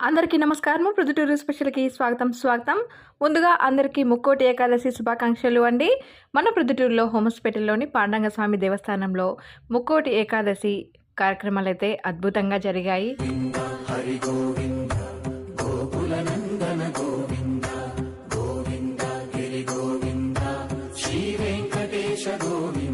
అందరికీ నమస్కారం ప్రొద్దుటూరు స్పెషల్కి స్వాగతం స్వాగతం. ముందుగా అందరికీ ముక్కోటి ఏకాదశి శుభాకాంక్షలు అండి. మన ప్రొద్దుటూరులో హోమస్పేటలోని పాండంగ స్వామి దేవస్థానంలో ముక్కోటి ఏకాదశి కార్యక్రమాలు అయితే అద్భుతంగా జరిగాయి. గోవింద శ్రీ వెంకటేశ గోవింద.